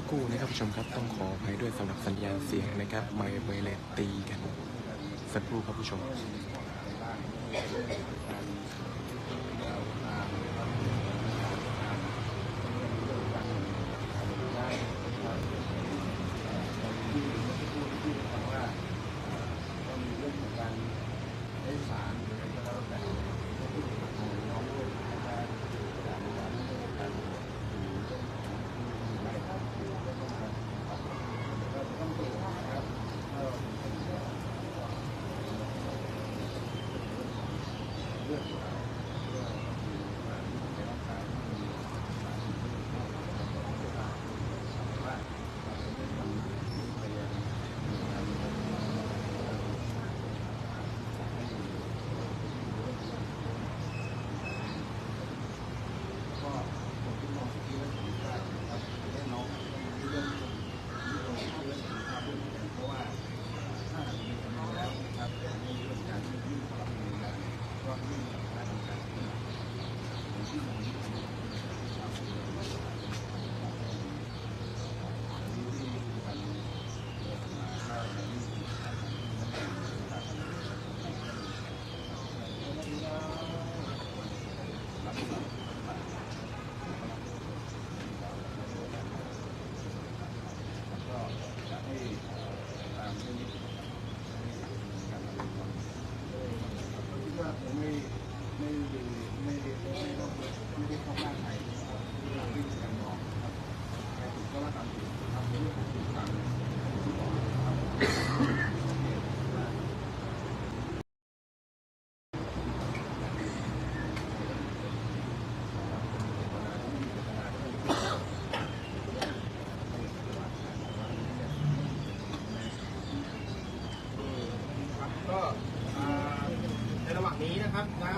สักครู่นะครับผู้ชมครับต้องขออภัยด้วยสำหรับสัญญาณเสียงนะครับไมค์ไวเลสตีกันสักครู่ครับผู้ชม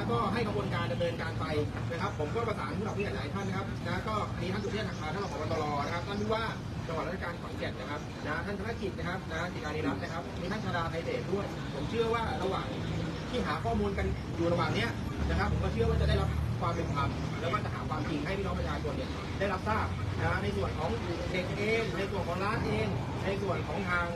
นะก็ให้กระบวนการดำเนินการไปนะครับ ผมก็ประสานผู้หลักผู้ใหญ่หลายท่านนะครับนะก็มีท่านสุเทพทางคารท่านรองผบตรนะครับท่านผู้ว่าจังหวัดราชการขอนแก่นนะครับนะท่านธนกิจนะครับนะจิการนิรัตน์นะครับมีท่านชาดาไทยเดชด้วย ผมเชื่อว่าระหว่างที่หาข้อมูลกันอยู่ระหว่างเนี้ยนะครับ ผมก็เชื่อว่าจะได้รับความเป็นธรรมแล้วก็จะหาความจริงให้พี่น้องประชาชนเนี่ยได้รับทราบนะในส่วนของเด็กเอง ในส่วนของร้านเอง ในส่วนของทาง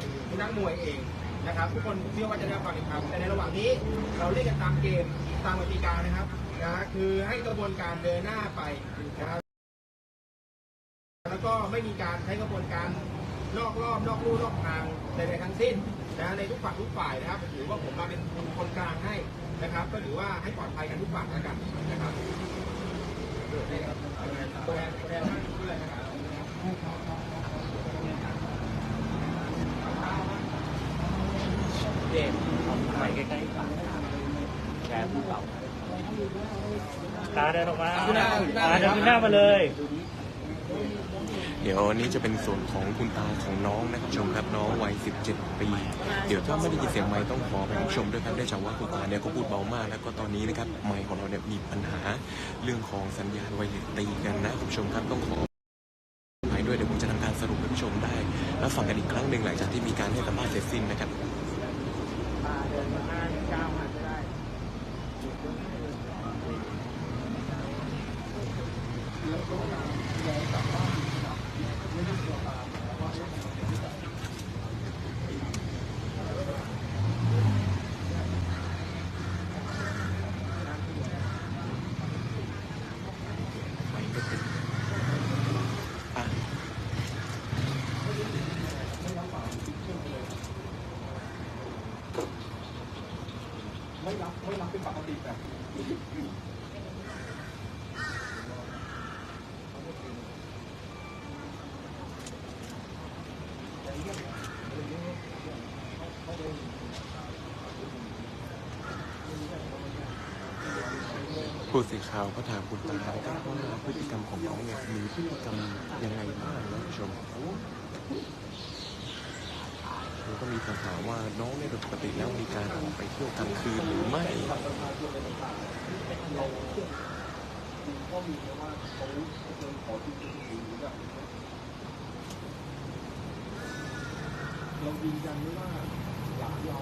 นักมวยเอง นะครับ ทุกคนเชื่อว่าจะได้รับความเป็นธรรมแต่ในระหว่างนี้เราเล่นกันตามเกมตามกติกานะครับนะคือให้กระบวนการเดินหน้าไปนะครับแล้วก็ไม่มีการใช้กระบวนการนอกรอบนอกลู่นอกทางใดๆทั้งสิ้นนะในทุกฝั่งทุกฝ่ายนะครับถือว่าผมมาเป็นคนกลางให้นะครับ ก็ถือว่าให้ปลอดภัยกันทุกฝั่งแล้วกันนะครับตัวแทนตัวแทนผู้ใหญ่นะครับ เด็กไปใกล้ๆแชร์ผู้เก่าตาเดินออกมาตาเดินหน้ามาเลย เดี๋ยวอันนี้จะเป็นส่วนของคุณตาของน้องนะครับชมครับน้องวัย 17 ปี เดี๋ยวถ้าไม่ได้ยินเสียงไมค์ต้องขอไปผู้ชมด้วยครับได้จากว่าคุณตาเนี่ยก็พูดเบามาก แล้วก็ตอนนี้นะครับไมค์ของเราเนี่ยมีปัญหาเรื่องของสัญญาณไวเลสตีกันนะคุณผู้ชมครับต้องขออภัยด้วยเดี๋ยวผมจะทำการสรุปให้ผู้ชมได้รับฟังกันอีกครั้งหนึ่งหลังจากที่มีการให้สัมภาษณ์เสร็จสิ้นนะครับ ไม่ไม่ติดอะ ไม่รับไม่รับ เป็นปกติแบบผู้สื่อข่าวก็ถามคุณตาครับว่าพฤติกรรมของน้องเนี่ยมีพฤติกรรมยังไงบ้างนะผู้ชม ก็มีคำถามว่าน้องเนี่ยปกติแล้วมีการออกไปเที่ยวกลางคืนหรือไม่เรายืนยันไม่ว่าหลานเรา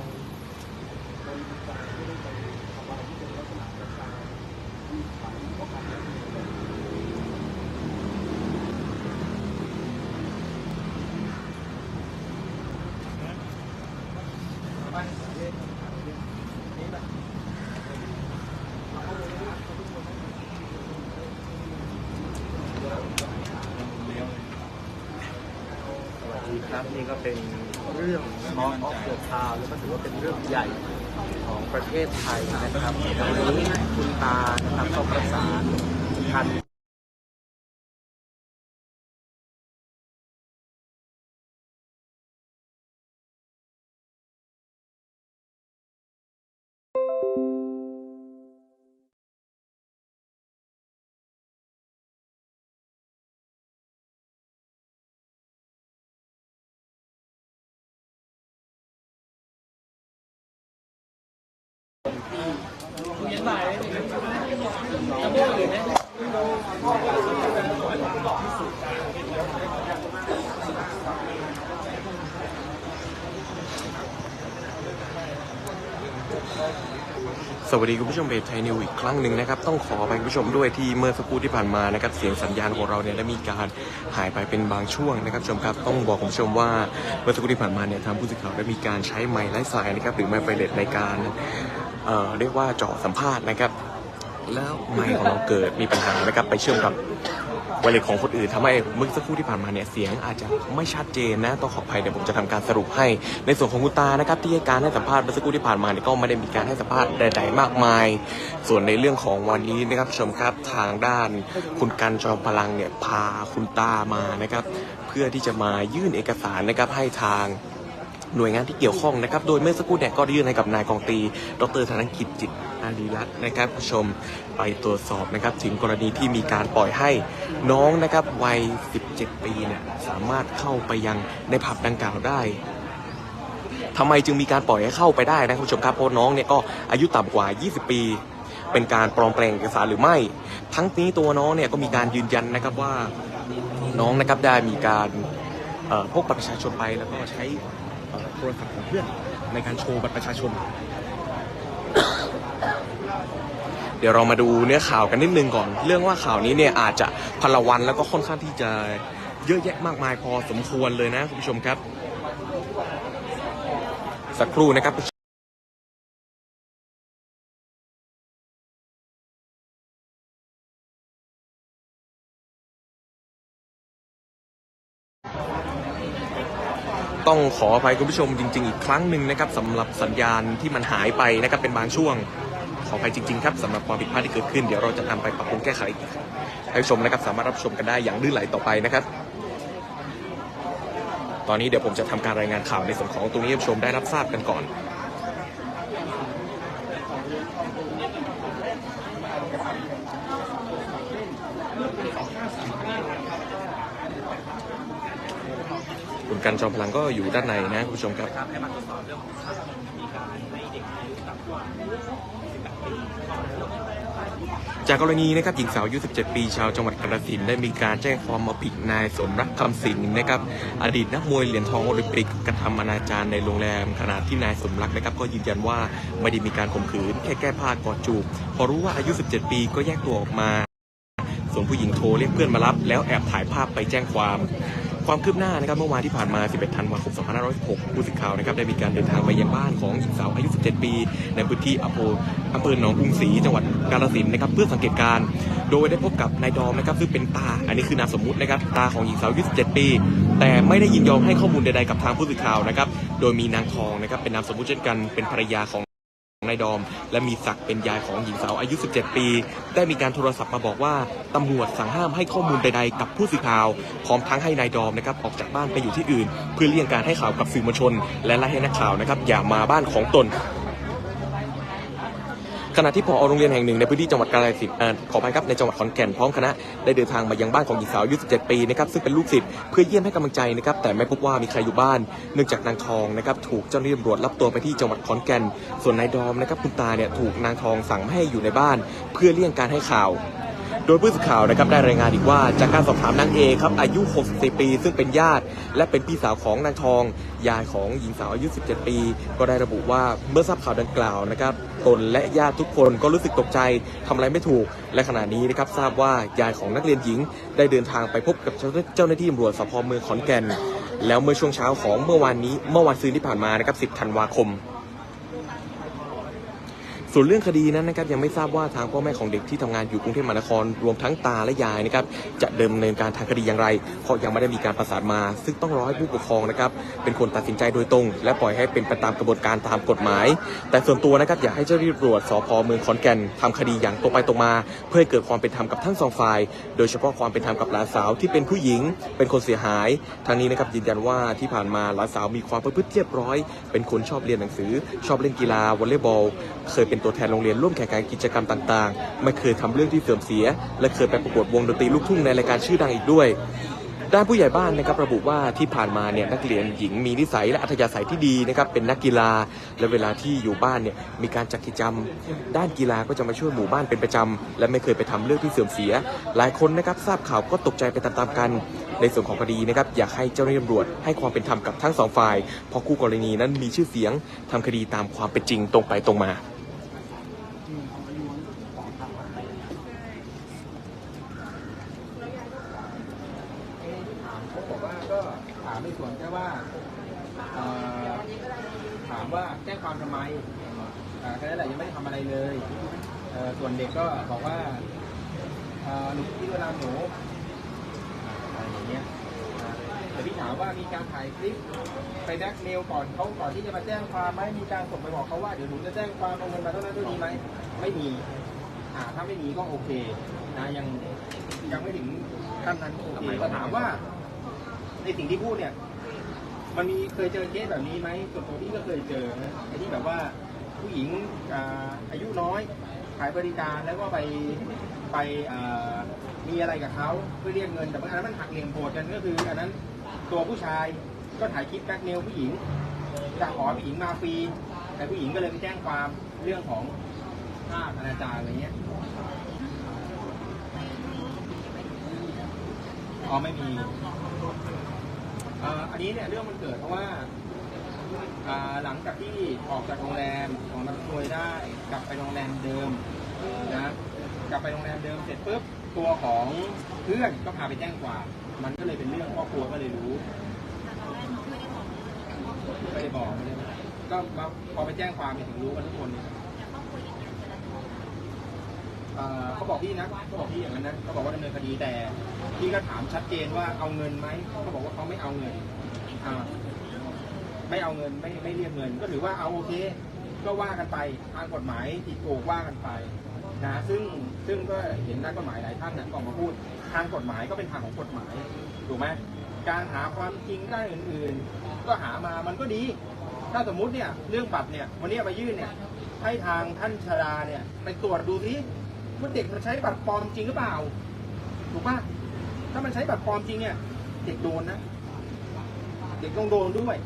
บริการไม่ได้ไปทำอะไรที่เป็นลักษณะของการที่ขายข้อความแบบนี้เลย ส วัสดีครับนี่ก็เป็นเรื่องมออฟเดอะทาวแล้วก็ถือว่าเป็นเรื่องใหญ่ของประเทศไทยนะครับวันนี้คุณตานะครับก็ประสานทัน สวัสดีคุณผู้ชมเพจไทยนิวอีกครั้งหนึ่งนะครับ ต้องขอไปคุณผู้ชมด้วยที่เมื่อสักครู่ที่ผ่านมานะครับเสียงสัญญาณของเราเนี่ยได้มีการหายไปเป็นบางช่วงนะครับชมครับต้องบอกคุณผู้ชมว่าเมื่อสักครู่ที่ผ่านมาเนี่ยทางผู้สื่อข่าวได้มีการใช้ไมค์ไร้สายนะครับหรือไมค์ไฟเลตในการ เอ่อเรียกว่าเจาะสัมภาษณ์นะครับ แล้วไมค์ของเราเกิดมีปัญหานะครับไปเชื่อมกับไวเลสของคนอื่นทำให้เมื่อสักครู่ที่ผ่านมาเนี่ยเสียงอาจจะไม่ชัดเจนนะต้องขออภัยเดี๋ยวผมจะทำการสรุปให้ ในส่วนของคุณตานะครับที่ให้การให้สัมภาษณ์เมื่อสักครู่ที่ผ่านมาเนี่ยก็ไม่ได้มีการให้สัมภาษณ์ใด ๆ มากมาย ส่วนในเรื่องของวันนี้นะครับชมครับทางด้านคุณกันจอมพลังเนี่ยพาคุณตามานะครับ เพื่อที่จะมายื่นเอกสารนะครับให้ทาง หน่วยงานที่เกี่ยวข้องนะครับ โดยเมื่อสักครู่เนี่ยก็ได้ยื่นให้กับนายกองตี ดรธนกิจจิตอารีรัตน์นะครับผู้ชมไปตรวจสอบนะครับถึงกรณีที่มีการปล่อยให้น้องนะครับวัย 17 ปีเนี่ยสามารถเข้าไปยังในผับดังกล่าวได้ทำไมจึงมีการปล่อยให้เข้าไปได้นะคุณผู้ชมครับเพราะน้องเนี่ยก็อายุต่ำกว่า 20 ปี เป็นการปลอมแปลงเอกสารหรือไม่ ทั้งนี้ตัวน้องเนี่ยก็มีการยืนยันนะครับว่าน้องนะครับได้มีการพกบัตรประชาชนไปแล้วก็ใช้ โทรศัพท์ของเพื่อนในการโชว์บัตรประชาชน เดี๋ยวเรามาดูเนื้อข่าวกันนิดนึงก่อน เรื่องว่าข่าวนี้เนี่ยอาจจะพลวันแล้วก็ค่อนข้างที่จะเยอะแยะมากมายพอสมควรเลยนะคุณผู้ชมครับ สักครู่นะครับ ต้องขออภัยคุณผู้ชมจริง ๆ อีกครั้งหนึ่งนะครับสำหรับสัญญาณที่มันหายไปนะครับเป็นบางช่วง ขออภัยจริง ๆ ครับสำหรับความผิดพลาดที่เกิดขึ้นเดี๋ยวเราจะนำไปปรับปรุงแก้ไขให้ผู้ชมนะครับสามารถรับชมกันได้อย่างลื่นไหลต่อไปนะครับตอนนี้เดี๋ยวผมจะทำการรายงานข่าวในส่วนของตรงนี้ให้ผู้ชมได้รับทราบกันก่อน กันจอมพลังก็อยู่ด้านในนะคุณผู้ชมครับให้มาตรวจสอบเรื่องของข่าวมีการให้เด็กอายุต่ำกว่า18ปีจากกรณีนะครับหญิงสาวอายุ 17 ปีชาวจังหวัดกาฬสินธุ์ได้มีการแจ้งความเอาผิดนายสมรักคำสิงห์นะครับอดีตนักมวยเหรียญทองโอลิมปิกกระทำอนาจารในโรงแรมขณะที่นายสมรักนะครับก็ยืนยันว่าไม่ได้มีการข่มขืนแค่แก้ผ้ากอดจูบพอรู้ว่าอายุ 17 ปีก็แยกตัวออกมา ส่วนผู้หญิงโทรเรียกเพื่อนมารับ แล้วแอบถ่ายภาพไปแจ้งความ ความคืบหน้านะครับเมื่อวานที่ผ่านมา 11 ธันวาคม 2566ผู้สื่อข่าวนะครับได้มีการเดินทางไปยังบ้านของหญิงสาวอายุ 17 ปี ในพื้นที่อำเภออำเภอหนองกรุงศรีจังหวัดกาฬสินธุ์นะครับเพื่อสังเกตการณ์โดยได้พบกับนายดอมนะครับซึ่งเป็นตา อันนี้คือนามสมมุตินะครับตาของหญิงสาวอายุ17ปี แต่ไม่ได้ยินยอมให้ข้อมูลใดๆกับทางผู้สื่อข่าวนะครับโดยมีนางทองนะครับเป็นนามสมมุติเช่นกันเป็นภรรยาของ นายดอม และมีศักดิ์เป็นยายของหญิงสาวอายุ 17 ปี ได้มีการโทรศัพท์มาบอกว่าตำรวจสั่งห้ามให้ข้อมูลใดๆกับผู้สื่อข่าวพร้อมทั้งให้นายดอมนะครับออกจากบ้านไปอยู่ที่อื่น เพื่อเลี่ยงการให้ข่าวกับสื่อมวลชน และไล่ให้นักข่าวนะครับอย่ามาบ้านของตน ขณะที่พอโรงเรียนแห่งหนึ่งในพื้นที่จังหวัดกาฬสินธุ์ขออภัยครับในจังหวัดขอนแก่นพร้อมคณะได้เดินทางมายังบ้านของหญิงสาวอายุ 17 ปีนะครับซึ่งเป็นลูกศิษย์เพื่อเยี่ยมให้กำลังใจนะครับแต่ไม่พบว่ามีใครอยู่บ้าน เนื่องจากนางทองนะครับถูกเจ้าหน้าที่ตำรวจรับตัวไปที่จังหวัดขอนแก่น ส่วนนายดอมนะครับคุณตาเนี่ยถูกนางทองสั่งไม่ให้อยู่ในบ้าน เพื่อเลี่ยงการให้ข่าว โดยผู้สื่อข่าวนะครับได้รายงานอีกว่าจากการสอบถามนางเอครับอายุ 64 ปี ซึ่งเป็นญาติ และเป็นพี่สาวของนางทอง ยายของหญิงสาวอายุ 17 ปี ก็ได้ระบุว่าเมื่อทราบข่าวดังกล่าวนะครับตนและญาติทุกคนก็รู้สึกตกใจทำอะไรไม่ถูก และขณะนี้นะครับทราบว่ายายของนักเรียนหญิง ได้เดินทางไปพบกับเจ้าหน้าที่ตำรวจสพเมืองขอนแก่น แล้วเมื่อช่วงเช้าของเมื่อวานนี้เมื่อวันซืนที่ผ่านมานะครับ 10 ธันวาคม ส่วนเรื่องคดีนั้นนะครับยังไม่ทราบว่าทางพ่อแม่ของเด็กที่ทำงานอยู่กรุงเทพมหานครรวมทั้งตาและยายนะครับจะดิมเนินการทางคดีอย่างไร เพราะยังไม่ได้มีการประสานมา ซึ่งต้องรอให้ผู้ปกครองนะครับเป็นคนตัดสินใจโดยตรง และปล่อยให้เป็นไปตามกระบวนการตามกฎหมาย แต่ส่วนตัวนะครับอยากให้เจ้าหน้าที่ตำรวจสพเมืองขอนแก่นทำคดีอย่างตรงไปตรงมา เพื่อให้เกิดความเป็นธรรมกับทั้งสองฝ่าย โดยเฉพาะความเป็นธรรมกับหลานสาวที่เป็นผู้หญิง เป็นคนเสียหาย ทางนี้นะครับยืนยันว่าที่ผ่านมาหลานสาวมีความประพฤติเรียบร้อย เป็นคนชอบเรียนหนังสือ ชอบเล่นกีฬาวอลเลย์บอล เคยเป็นตัวแทนโรงเรียนร่วมแข่งขันกิจกรรมต่างๆ ไม่เคยทำเรื่องที่เสื่อมเสีย และเคยไปประกวดวงดนตรีลูกทุ่งในรายการชื่อดังอีกด้วยด้านผู้ใหญ่บ้านนะครับระบุว่าที่ผ่านมาเนี่ยนักเรียนหญิงมีนิสัยและอัธยาศัยที่ดีนะครับเป็นนักกีฬาและเวลาที่อยู่บ้านเนี่ยมีการจัดกิจกรรม ด้านกีฬาก็จะมาช่วยหมู่บ้านเป็นประจำและไม่เคยไปทำเรื่องที่เสื่อมเสีย หลายคนนะครับทราบข่าวก็ตกใจไปตามๆกัน ในส่วนของคดีนะครับอยากให้เจ้าหน้าที่ตำรวจให้ความเป็นธรรมกับทั้งสองฝ่ายเพราะคู่กรณีนั้นมีชื่อเสียงทำคดีตามความเป็นจริงตรงไปตรงมาบอกว่าก็ถามในส่วนแค่ว่าเอ่อถามว่าแจ้งความทำไมอ่าแค่นั้นแหละยังไม่ได้ทำอะไรเลย เด็กก็บอกว่าหนูคิดเวลาหนูอะไรอย่างเงี้ยแต่พี่ถามว่ามีการถ่ายคลิปไปแบ็กเมลก่อนเขาก่อนที่จะมาแจ้งความไหมมีการส่งไปบอกเขาว่าเดี๋ยวหนูจะแจ้งความเอาเงินมาเท่านั้นเท่านี้ไหมไม่มีอ่าถ้าไม่มีก็โอเคนะยังยังไม่ถึงขั้นนั้นโอเคก็ถามว่า ในสิ่งที่พูดเนี่ยมันมีเคยเจอเคสแบบนี้ไหมส่วนตัวพี่ก็เคยเจอนะไอ้ที่แบบว่าผู้หญิงอาอายุน้อยายบริการแล้วก็ไปไปมีอะไรกับเขาเพื่อเรียกเงินแต่บางอันนั้นมันหักเหลี่ยมโหดกันก็คืออันนั้นตัวผู้ชายก็ถ่ายคลิปแบล็กเมลผู้หญิงจะขอผู้หญิงมาฟรีแต่ผู้หญิงก็เลยไปแจ้งความเรื่องของภาพอนาจารอะไรเงี้ยอ๋อไม่มีอ่ออันนี้เนี่ยเรื่องมันเกิดเพราะว่า อ่าหลังจากที่ออกจากโรงแรมของนักมวยได้ กลับไปโรงแรมเดิมนะกลับไปโรงแรมเดิมเสร็จปุ๊บตัวของเพื่อนก็พาไปแจ้งความมันก็เลยเป็นเรื่องครอบครัวก็เลยรู้ไม่ได้บอกไม่ได้บอกก็พอไปแจ้งความเนี่ยถึงรู้กันทุกคนเนี่ยเอ่อเขาบอกพี่นะเขาบอกพี่อย่างนั้นนะเขาบอกว่าดำเนินคดีแต่พี่ก็ถามชัดเจนว่าเอาเงินไหมเขาบอกว่าเขาไม่เอาเงินอ่า ไม่เอาเงินไม่ไม่เรียกเงิน ก็ถือว่าเอาโอเค ก็ว่ากันไปทางกฎหมายผิดถูกว่ากันไปนะซึ่งซึ่งก็เห็นนักกฎหมายหลายท่านนะก็ออกมาพูด ทางกฎหมายก็เป็นทางของกฎหมายถูกไหมการหาความจริงได้านอื่นๆ ก็หามามันก็ดี ถ้าสมมุติเนี่ยเรื่องบัตรเนี่ยวันนี้เอาไปยื่นเนี่ยให้ทางท่านชราเนี่ยไปตรวจดูสิว่าเด็กมันใช้บัตรปลอมจริงหรือเปล่าถูกปะถ้ามันใช้บัตรปลอมจริงเนี่ยเด็กโดนนะ เด็กต้องโดนด้วย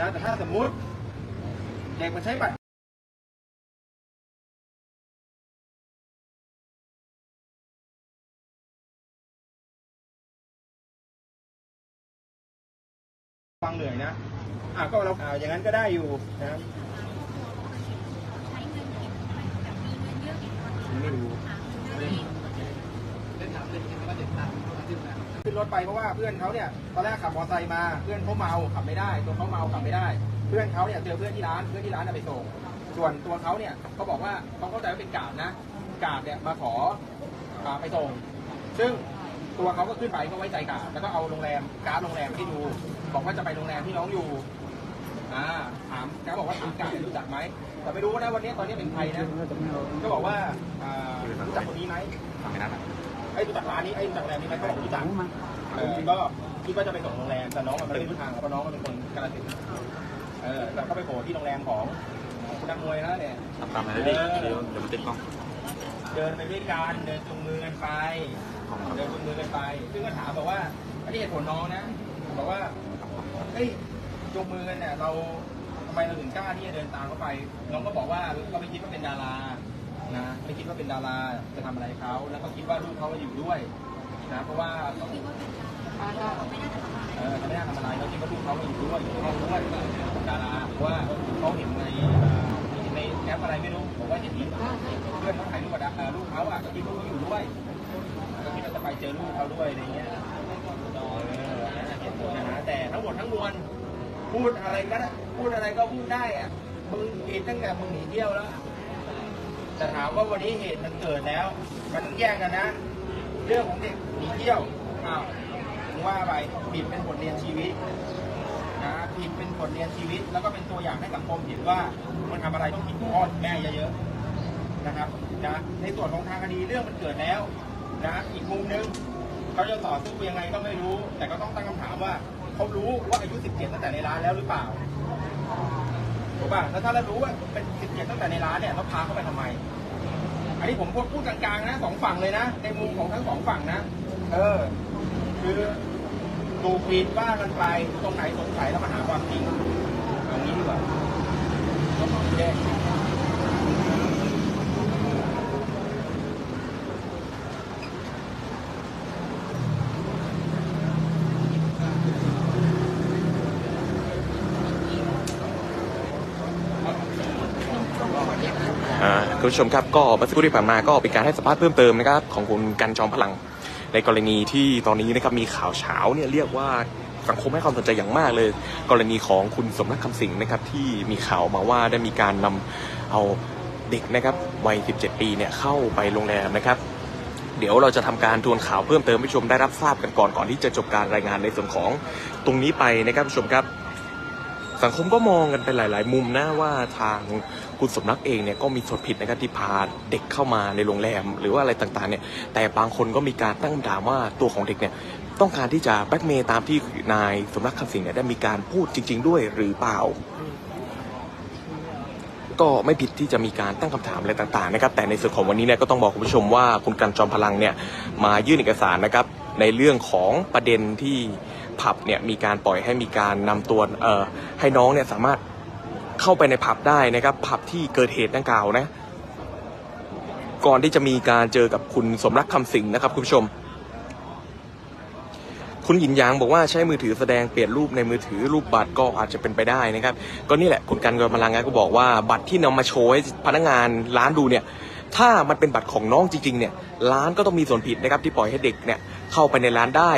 แต่ถ้าสมมุติเด็กมันใช้บัตรฟังเหนื่อยนะ อะก็เราอ่าอย่างนั้นก็ได้อยู่นะไม่รู้ ขึ้นรถไปเพราะว่าเพื่อนเขาเนี่ยตอนแรกขับมอเตอร์ไซค์มาเพื่อนเขาเมาขับไม่ได้ตัวเขาเมาขับไม่ได้ เพื่อนเขาเนี่ยเจอเพื่อนที่ร้านเพื่อนที่ร้านน่ะไปส่งส่วนตัวเขาเนี่ยเขาบอกว่าเขาเข้าใจว่าเป็นกาดนะกาดเนี่ยมาขออาไปส่งซึ่งตัวเขาก็ขึ้นไปก็ไว้ใจกาดแล้วก็เอาโรงแรมการ์ดโรงแรมให้ดู บอกว่าจะไปโรงแรมที่น้องอยู่อ่าถามเขาบอกว่าคุณกาดรู้จักไหมแต่ไม่รู้นะวันนี้ตอนนี้เป็นใครนะก็บอกว่าอ่ารู้จักคนนี้ไหมไอ้ยรู้จักร้านนี้ไอ้ยรู้จักโรงแรมนี้ไหมเขาบอกรู้จักเออก็คิดว่าจะไปส่งโรงแรมแต่น้องมันไม่ได้รู้ทางเพราะน้องมันเป็นคนกาฬสินธุ์เออแต่ก็ไปโผล่ที่โรงแรมของคุณนักมวยนะเนี่ยตามนั้นดิเดี๋ยวเดี๋ยวมันติดกล้อง เดินไปด้วยกันเดินจูงมือกันไป เดินจูงมือกันไป ซึ่งก็ถามบอกว่าอันนี้เหตุผลน้องนะ บอกว่าเฮ้ยจูงมือกันเนี่ยเราทำไมเราถึงกล้าที่จะเดินตามเขาไป น้องก็บอกว่าเราไม่คิดว่าเป็นดารา นะไม่คิดว่าเป็นดาราจะทำอะไรเขาแล้วก็คิดว่าลูกเขาอยู่ด้วยนะเพราะว่าเออเขาไม่น่าทำอะไรเราคิดว่าลูกเขาอยู่ด้วยอยู่ในห้องด้วยเป็นดาราเพราะว่าเขาเห็นในเอ่อเห็นในแอปอะไรไม่รู้บอกว่าเห็นเพื่อนเขาถ่ายรูปกับดาเอ่อลูกเขาอะก็คิดว่าเขาอยู่ด้วยก็คิดว่าจะไปเจอลูกเขาด้วยอะไรเงี้ยเออนั่นน่ะเหตุผลนะฮะแต่ทั้งหมดทั้งมวลพูดอะไรก็ได้พูดอะไรก็พูดได้อะมึงผิดตั้งแต่มึงหนีเที่ยวแล้ว แต่ถามว่าวันนี้เหตุมันเกิดแล้ว มันต้องแยกกันนะ เรื่องของเด็กหนีเที่ยวอ้าวว่าไปผิดเป็นบทเรียนชีวิตนะผิดเป็นบทเรียนชีวิต แล้วก็เป็นตัวอย่างให้สังคมเห็นว่ามันทำอะไรต้องคิดถึงพ่องแม่เยอะๆนะครับนะในส่วนของทางคดีเรื่องมันเกิดแล้วนะอีกมุมนึงเขาจะต่อสู้ยังไงก็ไม่รู้ แต่ก็ต้องตั้งคำถามว่าเขารู้ว่าอายุ 17 ตั้งแต่ในร้านแล้วหรือเปล่าถูกป่ะแล้วถ้าเรารู้ว่าเป็น 17 ตั้งแต่ในร้านเนี่ยเราพาเขาไปทำไม อันนี้ผมพูดพูดกลางๆนะสองฝั่งเลยนะ ในมุมของทั้งสองฝั่งนะ เออ คือดูผิดว่ากันไปตรงไหนสงสัยแล้วมาหาความจริงเอางี้ดีกว่าก็ขอแจ้ง อ่า คุณผู้ชมครับก็เมื่อสักครู่ที่ผ่านมาก็เป็นการให้สัมภาษณ์เพิ่มเติมนะครับของคุณกันจอมพลัง ในกรณีที่ตอนนี้นะครับมีข่าวเช้าเนี่ยเรียกว่าสังคมให้ความสนใจอย่างมากเลย กรณีของคุณสมรักคำสิงนะครับที่มีข่าวมาว่าได้มีการนำเอาเด็กนะครับวัย 17 ปีเนี่ยเข้าไปโรงแรมนะครับ เดี๋ยวเราจะทำการทวนข่าวเพิ่มเติมให้ผู้ชมได้รับทราบกันก่อนก่อนที่จะจบการรายงานในส่วนของตรงนี้ไปนะครับผู้ชมครับ สังคมก็มองกันเป็นหลาย ๆ มุมนะว่าทาง คุณสมรักเองเนี่ยก็มีส่วนผิดนะครับที่พาเด็กเข้ามาในโรงแรม หรือว่าอะไรต่างๆเนี่ยแต่บางคนก็มีการตั้งคำถามว่าตัวของเด็กเนี่ยต้องการที่จะแบ็กเมย์ตามที่นายสมรักคำสิงห์เนี่ยได้มีการพูดจริง ๆ ด้วยหรือเปล่า ก็ไม่ผิดที่จะมีการตั้งคำถามอะไรต่างๆนะครับแต่ในส่วนของวันนี้เนี่ยก็ต้องบอกคุณผู้ชมว่าคุณกันจอมพลังเนี่ยมายื่นเอกสารนะครับในเรื่องของประเด็นที่ผับเนี่ยมีการปล่อยให้มีการนำตัวเอ่อให้น้องเนี่ยสามารถ เข้าไปในผับได้นะครับ ผับที่เกิดเหตุดังกล่าวนะ ก่อนที่จะมีการเจอกับคุณสมรักคำสิงนะครับคุณผู้ชม คุณหยินหยางบอกว่าใช้มือถือแสดงเปลี่ยนรูปในมือถือรูปบัตรก็อาจจะเป็นไปได้นะครับ ก็นี่แหละคุณกันกำลังงานก็บอกว่าบัตรที่นำมาโชว์ให้พนักงานร้านดูเนี่ยถ้ามันเป็นบัตรของน้องจริงๆเนี่ยร้านก็ต้องมีส่วนผิดนะครับที่ปล่อยให้เด็กเนี่ยเข้าไปในร้านได้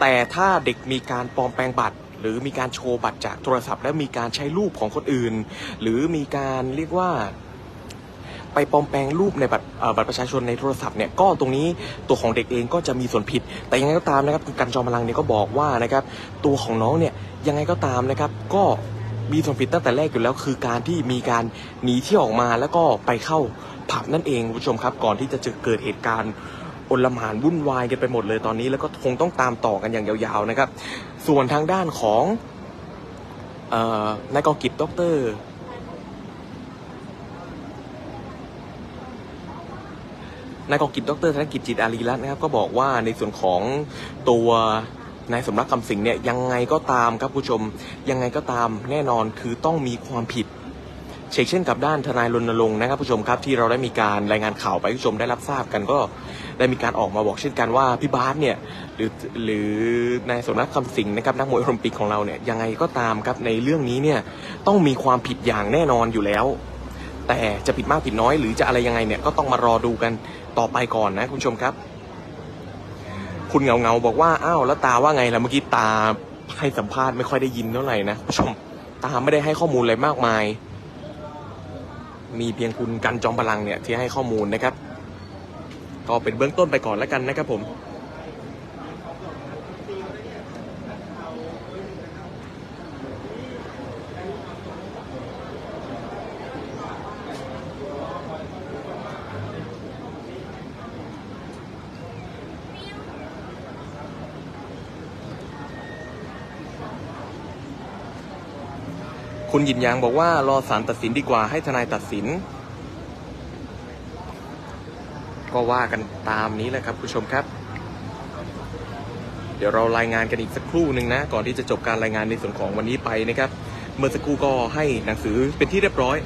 แต่ถ้าเด็กมีการปลอมแปลงบัตร หรือมีการโชว์บัตรจากโทรศัพท์ และมีการใช้รูปของคนอื่น หรือมีการเรียกว่าไปปลอมแปลงรูปในบัตรบัตรประชาชนในโทรศัพท์เนี่ยก็ตรงนี้ตัวของเด็กเองก็จะมีส่วนผิด แต่ยังไงก็ตามนะครับคุณกันจอมพลังเนี่ยก็บอกว่านะครับตัวของน้องเนี่ยยังไงก็ตามนะครับก็มีส่วนผิดตั้งแต่แรกอยู่แล้ว คือการที่มีการหนีที่ออกมาแล้วก็ไปเข้าผับนั่นเองคุณผู้ชมครับ ก่อนที่จะเกิดเหตุการณ์ อลหมานวุ่นวายกันไปหมดเลยตอนนี้ แล้วก็คงต้องตามต่อกันอย่างยาวๆนะครับ ส่วนทางด้านของออนายกองกิจดรนายกองกิจดรธนกิจจิตอารีรัตน์นะครับก็บอกว่าในส่วนของตัวนายสมรักคำสิงเนี่ยยังไงก็ตามครับผู้ชมยังไงก็ตามแน่นอนคือต้องมีความผิด เช่นเช่นกับด้านทนายรณรงค์นะครับผู้ชมครับที่เราได้มีการรายงานข่าวไปผู้ชมได้รับทราบกันก็ได้มีการออกมาบอกเช่นกันว่าพี่บาสเนี่ยหรือหรือนายสมรักคำสิงนะครับนักมวยโอลิมปิกของเราเนี่ยยังไงก็ตามครับในเรื่องนี้เนี่ยต้องมีความผิดอย่างแน่นอนอยู่แล้ว แต่จะผิดมากผิดน้อย หรือจะอะไรยังไงเนี่ยก็ต้องมารอดูกันต่อไปก่อนนะคุณผู้ชมครับ คุณเงาเงาบอกว่าอ้าวแล้วตาว่าไงล่ะเมื่อกี้ตาให้สัมภาษณ์ไม่ค่อยได้ยินเท่าไหร่นะผู้ชมตาไม่ได้ให้ข้อมูลอะไรมากมาย มีเพียงคุณกันจอมพลังเนี่ยที่ให้ข้อมูลนะครับ ก็เป็นเบื้องต้นไปก่อนแล้วกันนะครับผม คุณหยินหยางบอกว่ารอศาลตัดสินดีกว่าให้ทนายตัดสิน ก็ว่ากันตามนี้แหละครับผู้ชมครับ เดี๋ยวเรารายงานกันอีกสักครู่หนึ่งนะ ก่อนที่จะจบการรายงานในส่วนของวันนี้ไปนะครับเมื่อสักครู่ก็ให้หนังสือเป็นที่เรียบร้อย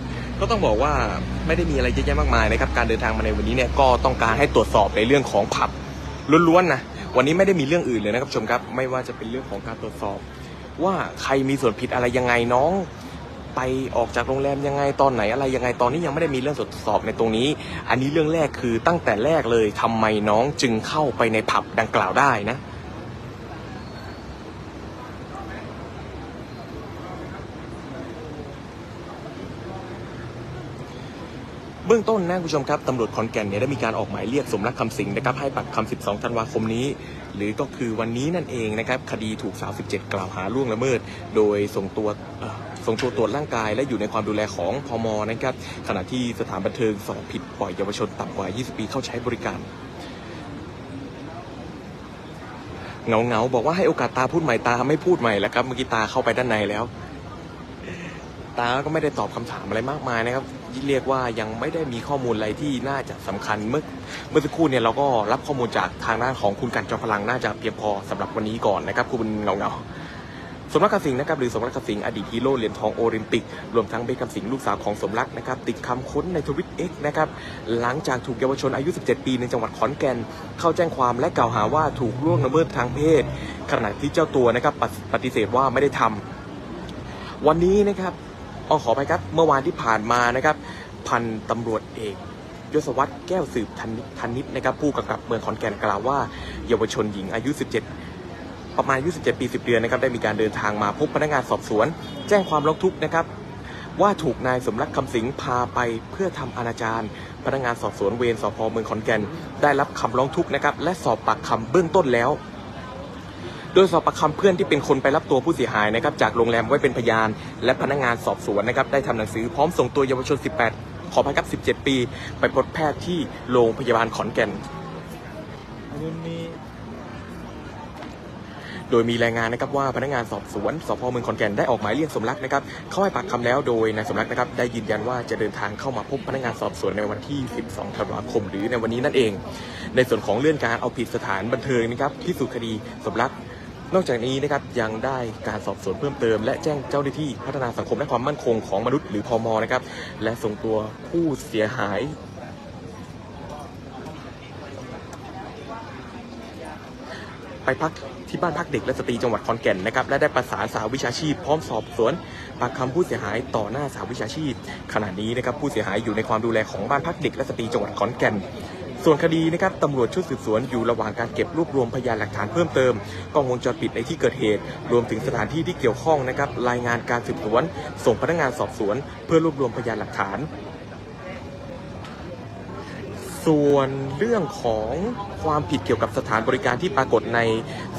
ก็ต้องบอกว่าไม่ได้มีอะไรเยอะแยะมากมายนะครับ การเดินทางมาในวันนี้เนี่ยก็ต้องการให้ตรวจสอบในเรื่องของผับล้วนๆนะวันนี้ไม่ได้มีเรื่องอื่นเลยนะครับชมครับ ไม่ว่าจะเป็นเรื่องของการตรวจสอบ ว่าใครมีส่วนผิดอะไรยังไงน้อง ไปออกจากโรงแรมยังไงตอนไหนอะไรยังไงตอนนี้ยังไม่ได้มีเรื่องตรวจสอบในตรงนี้ อันนี้เรื่องแรกคือตั้งแต่แรกเลยทำไมน้องจึงเข้าไปในผับดังกล่าวได้นะเบื้องต้นนะคุณผู้ชมครับตำรวจขอนแก่นเนี่ยได้มีการออกหมายเรียกสมรักคำสิงนะครับให้ปากคำ 12 ธันวาคมนี้ หรือก็คือวันนี้นั่นเองนะครับ คดีถูกสาว 17 กล่าวหาล่วงละเมิด โดยส่งตัวเส่งตัวตรวจร่างกายและอยู่ในความดูแลของพมนะครับขณะที่สถานบันเทิงสอบผิดปล่อยเยาวชนต่ำกว่า 20 ปีเข้าใช้บริการเงาเงาๆบอกว่าให้โอกาสตาพูดใหม่ตาไม่พูดใหม่แล้วครับเมื่อกี้ตาเข้าไปด้านในแล้ว ตาก็ไม่ได้ตอบคำถามอะไรมากมายนะครับเรียกว่ายังไม่ได้มีข้อมูลอะไรที่น่าจะสำคัญเมื่อเมื่อสักครู่เนี่ยเราก็รับข้อมูลจากทางด้านของคุณกันจอมพลังน่าจะเพียงพอสำหรับวันนี้ก่อนนะครับ คุณเงาเงา สมรักคำสิงห์นะครับหรือสมรักคำสิงห์อดีตฮีโร่เหรียญทองโอลิมปิก รวมทั้งเบคคำสิงห์ลูกสาวของสมรักนะครับติดคำค้นในทวิตเอ็กนะครับหลังจากถูกเยาวชนอายุ 17 ปีในจังหวัดขอนแก่น เข้าแจ้งความและกล่าวหาว่าถูกล่วงละเมิดทางเพศ ขณะที่เจ้าตัวนะครับปฏิเสธว่าไม่ได้ทำวันนี้นะครับออขอไปครับเมื่อวานที่ผ่านมานะครับ พันตำรวจเอกยศวัตรแก้วสืบทันนิทันนิดนะครับผู้กำกับเมืองขอนแก่นกล่าวว่า เยาวชนหญิงอายุ 17 ประมาณอายุ17ปี 10 เดือนนะครับได้มีการเดินทางมาพบพนักงานสอบสวน แจ้งความร้องทุกข์นะครับว่าถูกนายสมรักคำสิงพาไปเพื่อทำอนาจารพนักงานสอบสวนเวรสพเมืองขอนแก่น ได้รับคำร้องทุกข์นะครับและสอบปากคำเบื้องต้นแล้ว โดยสอบปากคำเพื่อนที่เป็นคนไปรับตัวผู้เสียหายนะครับจากโรงแรมไว้เป็นพยาน และพนักงานสอบสวนนะครับได้ทำหนังสือพร้อมส่งตัวเยาวชน 18 ขออภัยครับ 17 ปี ไปพบแพทย์ที่โรงพยาบาลขอนแก่น โดยมีรายงานนะครับว่าพนักงานสอบสวนสพเมืองขอนแก่นได้ออกหมายเรียกสมรักนะครับเข้าให้ปากคำแล้วโดยนายสมรักนะครับได้ยืนยันว่าจะเดินทางเข้ามาพบพนักงานสอบสวนในวันที่ 12 ธันวาคม หรือในวันนี้นั่นเอง ในส่วนของเรื่องการเอาผิดสถานบันเทิงนะครับที่สุดคดีสมรักนอกจากนี้นะครับยังได้การสอบสวนเพิ่มเติม และแจ้งเจ้าหน้าที่พัฒนาสังคมและความมั่นคงของมนุษย์หรือพมนะครับและส่งตัวผู้เสียหายไปพัก ที่บ้านพักเด็กและสตรีจังหวัดขอนแก่นนะครับและได้ประสานสาววิชาชีพ พร้อมสอบสวนปากคำผู้เสียหายต่อหน้าสาววิชาชีพ ขณะนี้นะครับผู้เสียหายอยู่ในความดูแลของบ้านพักเด็กและสตรีจังหวัดขอนแก่นส่วนคดีนะครับตำรวจชุดสืบสวนอยู่ระหว่างการเก็บรวบรวมพยานหลักฐานเพิ่มเติมกล้องวงจรปิดในที่เกิดเหตุ รวมถึงสถานที่ที่เกี่ยวข้องนะครับรายงานการสืบสวน ส่งพนักงานสอบสวน เพื่อรวบรวมพยานหลักฐาน ส่วนเรื่องของความผิดเกี่ยวกับสถานบริการที่ปรากฏใน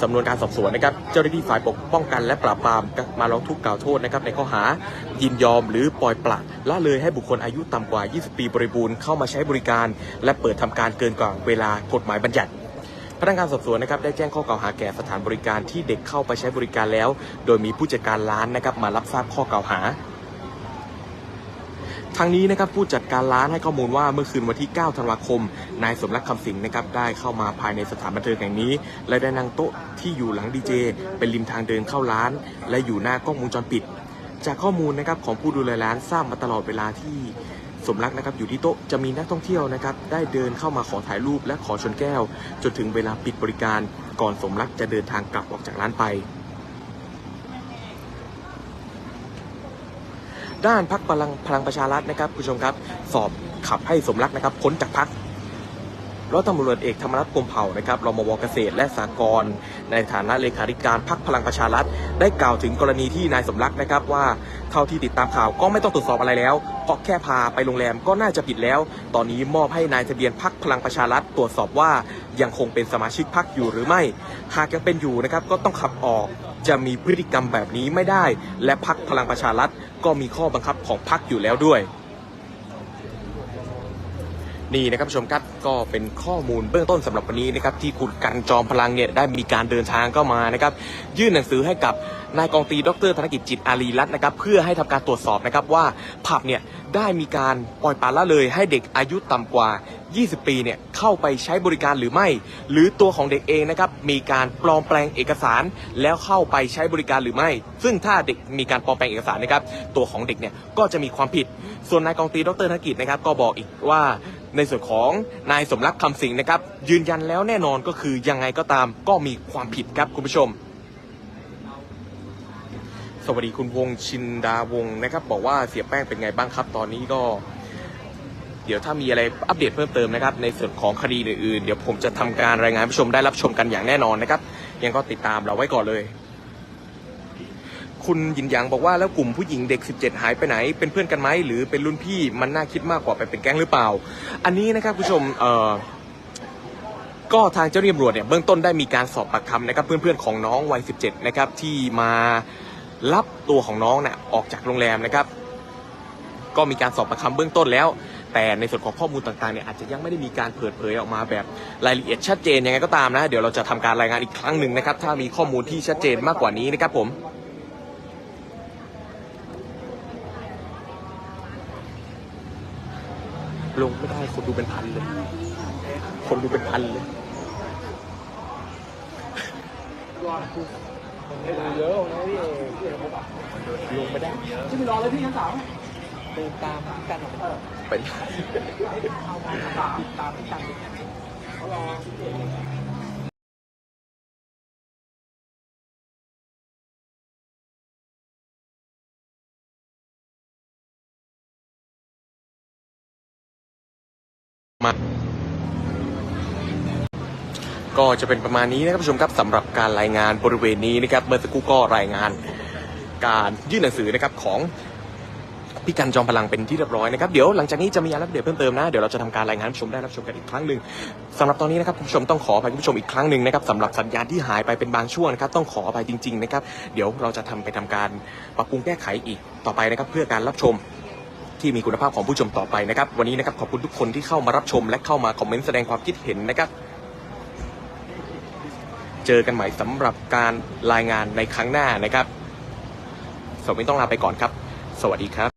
สำนวนการสอบสวนนะครับ เจ้าหน้าที่ฝ่ายปกป้องกันและปราบปรามมาร้องทุกข์กล่าวโทษนะครับในข้อหายินยอมหรือปล่อยปละละเลยให้บุคคลอายุต่ำกว่า 20 ปีบริบูรณ์เข้ามาใช้บริการ และเปิดทำการเกินกว่าเวลากฎหมายบัญญัติพนักงานสอบสวนนะครับได้แจ้งข้อกล่าวหาแก่สถานบริการที่เด็กเข้าไปใช้บริการแล้ว โดยมีผู้จัดการร้านนะครับมารับทราบข้อกล่าวหา ทางนี้นะครับผู้จัดการร้านให้ข้อมูลว่าเมื่อคืนวันที่ 9 ธันวาคม นายสมรักคำสิงนะครับได้เข้ามาภายในสถานบันเทิงแห่งนี้ และได้นั่งโต๊ะที่อยู่หลังดีเจเป็นริมทางเดินเข้าร้าน และอยู่หน้ากล้องวงจรปิด จากข้อมูลนะครับของผู้ดูแลร้านทราบมาตลอดเวลาที่สมรักนะครับอยู่ที่โต๊ะจะมีนักท่องเที่ยวนะครับได้เดินเข้ามาขอถ่ายรูปและขอชนแก้ว จนถึงเวลาปิดบริการ ก่อนสมรักจะเดินทางกลับออกจากร้านไป ด้านพักพลังพลังประชารัฐนะครับคุณผู้ชมครับ สอบขับให้สมรักนะครับพ้นจากพักร้อยตำรวจเอกธรรมนัฐกรมเผ่านะครับรมวเกษตรและสหกรณ์ในฐานะเลขาธิการพักพลังประชารัฐ ได้กล่าวถึงกรณีที่นายสมรักนะครับว่าเท่าที่ติดตามข่าวก็ไม่ต้องตรวจสอบอะไรแล้วเพราะแค่พาไปโรงแรมก็น่าจะผิดแล้ว ตอนนี้มอบให้นายทะเบียนพักพลังประชารัฐตรวจสอบว่ายังคงเป็นสมาชิกพักอยู่หรือไม่ หากยังเป็นอยู่นะครับก็ต้องขับออก จะมีพฤติกรรมแบบนี้ไม่ได้ และพักพลังประชารัฐก็มีข้อบังคับของพักอยู่แล้วด้วย นี่นะครับผู้ชมครับก็เป็นข้อมูลเบื้องต้นสำหรับวันนี้นะครับที่คุณกันจอมพลังเนี่ยได้มีการเดินทางเข้ามานะครับยื่นหนังสือให้กับนายกองตีดรธนกิจจิตอารีรัตน์นะครับเพื่อให้ทำการตรวจสอบนะครับว่าผับเนี่ยได้มีการปล่อยปละละเลยให้เด็กอายุต่ำกว่า 20 ปีเนี่ยเข้าไปใช้บริการหรือไม่ หรือตัวของเด็กเองนะครับมีการปลอมแปลงเอกสาร แล้วเข้าไปใช้บริการหรือไม่ ซึ่งถ้าเด็กมีการปลอมแปลงเอกสารนะครับตัวของเด็กเนี่ยก็จะมีความผิด ส่วนนายกองตรีดรธนกิจนะครับก็บอกอีกว่าในส่วนของนายสมรักคำสิงนะครับยืนยันแล้วแน่นอนก็คือยังไงก็ตามก็มีความผิดครับคุณผู้ชม สวัสดีคุณวงชินดาวงศ์นะครับ บอกว่าเสียแป้งเป็นไงบ้างครับ ตอนนี้ก็ เดี๋ยวถ้ามีอะไรอัปเดตเพิ่มเติมนะครับในส่วนของคดีอื่นๆ เดี๋ยวผมจะทำการรายงานผู้ชมได้รับชมกันอย่างแน่นอนนะครับยังก็ติดตามเราไว้ก่อนเลย คุณยินหยางบอกว่าแล้วกลุ่มผู้หญิงเด็ก 17 หายไปไหน เป็นเพื่อนกันไหมหรือเป็นรุ่นพี่มันน่าคิดมากกว่าไปเป็นแก๊งหรือเปล่า อันนี้นะครับผู้ชมเอ่อก็ทางเจ้าหน้าที่ตำรวจเนี่ยเบื้องต้นได้มีการสอบปากคำนะครับเพื่อนๆของน้องวัย 17 นะครับที่มารับตัวของน้องเนี่ยออกจากโรงแรมนะครับ ก็มีการสอบปากคำเบื้องต้นแล้ว แต่ในส่วนของข้อมูลต่างๆเนี่ยอาจจะยังไม่ได้มีการเปิดเผยออกมาแบบรายละเอียดชัดเจนยังไงก็ตามนะ เดี๋ยวเราจะทำการรายงานอีกครั้งหนึ่งนะครับ ถ้ามีข้อมูลที่ชัดเจนมากกว่านี้นะครับผมลงไม่ได้คนดูเป็นพันเลย คนดูเป็นพันเลยเยอะนะพี่เอกลงไม่ได้ที่มีรอเลยพี่ชั้นสามเดินตามกันออกไป เป็นตามามพี่กันเขารอมาก็จะเป็นประมาณนี้นะครับผู้ชมครับสำหรับการรายงานบริเวณนี้นะครับเมื่อสักครู่ก็รายงานการยื่นหนังสือนะครับของ พี่กันจอมพลังเป็นที่เรียบร้อยนะครับเดี๋ยวหลังจากนี้จะมีอะไรอัปเดตเพิ่มเติมนะเดี๋ยวเราจะทำการรายงานให้ผู้ชมได้รับชมกันอีกครั้งหนึ่งสำหรับตอนนี้นะครับคุณผู้ชมต้องขออภัยคุณผู้ชมอีกครั้งหนึ่งนะครับสำหรับสัญญาณที่หายไปเป็นบางช่วงนะครับต้องขออภัยจริงๆนะครับเดี๋ยวเราจะทำไปทำการปรับปรุงแก้ไขอีกต่อไปนะครับเพื่อการรับชม ที่มีคุณภาพของผู้ชมต่อไปนะครับ วันนี้นะครับขอบคุณทุกคนที่เข้ามารับชมและเข้ามาคอมเมนต์แสดงความคิดเห็นนะครับ เจอกันใหม่สำหรับการรายงานในครั้งหน้านะครับสวัสดีต้องลาไปก่อนครับ สวัสดีครับ